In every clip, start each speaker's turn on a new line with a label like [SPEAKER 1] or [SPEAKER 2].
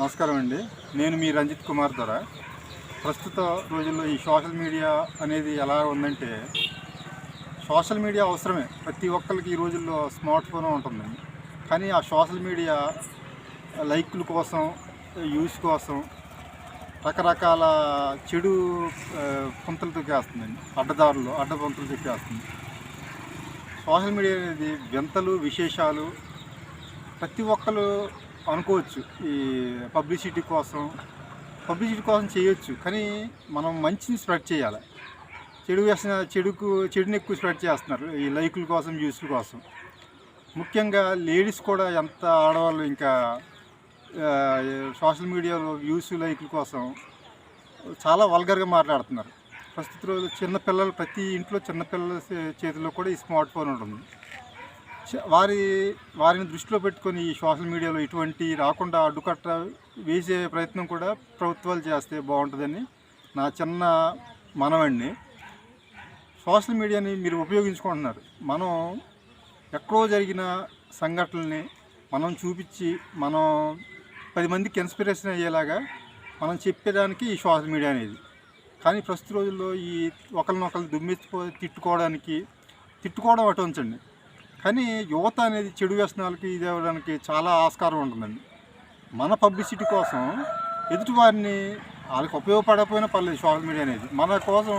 [SPEAKER 1] నమస్కారం అండి నేను మీ రంజిత్ కుమార్ ధర. ప్రస్తుత రోజుల్లో ఈ సోషల్ మీడియా అనేది ఎలా ఉందంటే సోషల్ మీడియా అవసరమే. ప్రతి ఒక్కరికి ఈ రోజుల్లో స్మార్ట్ ఫోన్ ఉంటుంది. కానీ ఆ సోషల్ మీడియా లైక్ల కోసం యూస్ కోసం రకరకాల చెడు పుంతలు తొక్కేస్తుందండి అడ్డదారులు అడ్డ పుంతలు తొక్కేస్తుంది. సోషల్ మీడియా అనేది వింతలు విశేషాలు ప్రతి ఒక్కరు అనుకోవచ్చు. ఈ పబ్లిసిటీ కోసం పబ్లిసిటీ కోసం చేయొచ్చు. కానీ మనం మంచిని స్ప్రెడ్ చేయాలి. చెడు వేసిన చెడుకు చెడుని ఎక్కువ స్ప్రెడ్ చేస్తున్నారు. ఈ లైకుల కోసం వ్యూస్ల కోసం. ముఖ్యంగా లేడీస్ కూడా ఎంత ఆడవాళ్ళు ఇంకా సోషల్ మీడియాలో వ్యూస్ లైకుల కోసం చాలా వల్గర్గా మాట్లాడుతున్నారు. ప్రస్తుత రోజు చిన్నపిల్లలు ప్రతి ఇంట్లో చిన్నపిల్లల చేతిలో కూడా ఈ స్మార్ట్ ఫోన్ ఉంటుంది. వారి వారిని దృష్టిలో పెట్టుకొని ఈ సోషల్ మీడియాలో ఇటువంటి రాకుండా అడ్డుకట్ట వేసే ప్రయత్నం కూడా ప్రభుత్వాలు చేస్తే బాగుంటుందని నా చిన్న మనవండి. సోషల్ మీడియాని మీరు ఉపయోగించుకుంటున్నారు. మనం ఎక్కడో జరిగిన సంఘటనల్ని మనం చూపించి మనం పది మందికి ఇన్స్పిరేషన్ అయ్యేలాగా మనం చెప్పేదానికి ఈ సోషల్ మీడియా అనేది. కానీ ప్రస్తుత రోజుల్లో ఈ ఒకరినొకరు దుమ్మెత్తిపో తిట్టుకోవడానికి తిట్టుకోవడం అటు ఉంచండి. కానీ యువత అనేది చెడు వ్యసనాలకి ఇది అవ్వడానికి చాలా ఆస్కారం ఉంటుందండి. మన పబ్లిసిటీ కోసం ఎదుటి వారిని వాళ్ళకి ఉపయోగపడకపోయినా పర్లేదు సోషల్ మీడియా అనేది. మన కోసం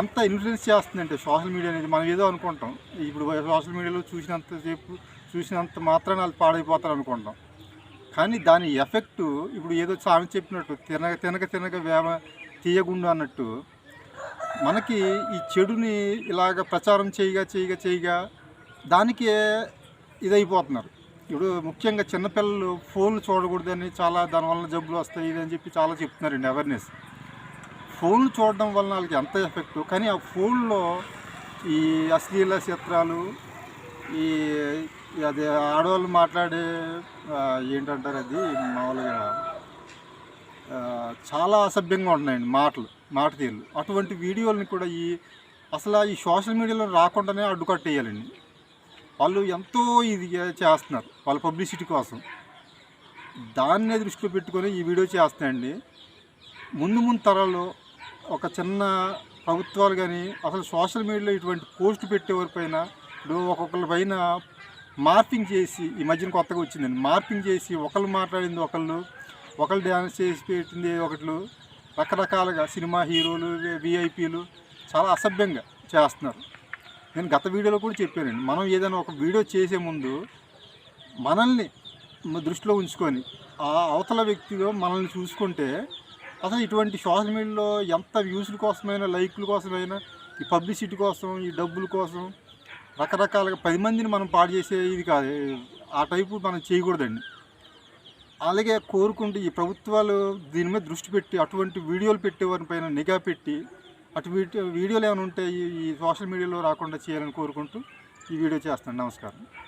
[SPEAKER 1] ఎంత ఇన్ఫ్లుయెన్స్ చేస్తుందంటే సోషల్ మీడియా అనేది మనం ఏదో అనుకుంటాం. ఇప్పుడు సోషల్ మీడియాలో చూసినంతసేపు చూసినంత మాత్రాన వాళ్ళు పాడైపోతారు అనుకుంటాం. కానీ దాని ఎఫెక్ట్ ఇప్పుడు ఏదో సామె చెప్పినట్టు తినగ తినక తినక వేమ తీయగుండు అన్నట్టు మనకి ఈ చెడుని ఇలాగ ప్రచారం చేయగా చేయగా చేయగా దానికే ఇదైపోతున్నారు. ఇప్పుడు ముఖ్యంగా చిన్నపిల్లలు ఫోన్లు చూడకూడదని చాలా దానివల్ల జబ్బులు వస్తాయి ఇదని అని చెప్పి చాలా చెప్తున్నారండి అవేర్నెస్ ఫోన్లు చూడడం వలన వాళ్ళకి ఎంత ఎఫెక్ట్ కానీ ఆ ఫోన్లో ఈ అశ్లీల చిత్రాలు ఈ అది ఆడవాళ్ళు మాట్లాడే ఏంటంటారు అది? మామూలుగా చాలా అసభ్యంగా ఉంటున్నాయండి మాటలు మాట తీరులు అటువంటి వీడియోలని కూడా ఈ అసలు ఈ సోషల్ మీడియాలో రాకుండానే అడ్డుకట్టేయాలండి. వాళ్ళు ఎంతో ఇది చేస్తున్నారు వాళ్ళ పబ్లిసిటీ కోసం. దాన్నే దృష్టిలో పెట్టుకొని ఈ వీడియో చేస్తున్నాయండి ముందు ముందు తరాల్లో ఒక చిన్న ప్రభుత్వాలు కానీ అసలు సోషల్ మీడియాలో ఇటువంటి పోస్ట్ పెట్టేవారి పైన ఒక్కొక్కరి పైన మార్పింగ్ చేసి ఈ మధ్యన కొత్తగా వచ్చిందండి. మార్పింగ్ చేసి ఒకళ్ళు మాట్లాడింది ఒకళ్ళు ఒకళ్ళు డ్యాన్స్ చేసి పెట్టింది ఒకళ్ళు. రకరకాలుగా సినిమా హీరోలు విఐపీలు చాలా అసభ్యంగా చేస్తున్నారు. నేను గత వీడియోలో కూడా చెప్పానండి. మనం ఏదైనా ఒక వీడియో చేసే ముందు మనల్ని దృష్టిలో ఉంచుకొని ఆ అవతల వ్యక్తిలో మనల్ని చూసుకుంటే అసలు ఇటువంటి సోషల్ మీడియాలో ఎంత వ్యూస్ల కోసమైనా లైక్ల కోసమైనా ఈ పబ్లిసిటీ కోసం ఈ డబ్బుల కోసం రకరకాలుగా పది మందిని మనం పాడు చేసే ఇది కాదు. ఆ టైపు మనం చేయకూడదండి. అలాగే కోరుకుంటూ ఈ ప్రభుత్వాలు దీని మీద దృష్టి పెట్టి అటువంటి వీడియోలు పెట్టేవారిపైన నిఘా పెట్టి అటు వీటి- వీడియోలు ఏమైనా ఉంటే ఈ సోషల్ మీడియాలో రాకుండా చేయాలని కోరుకుంటూ ఈ వీడియో చేస్తాను. నమస్కారం.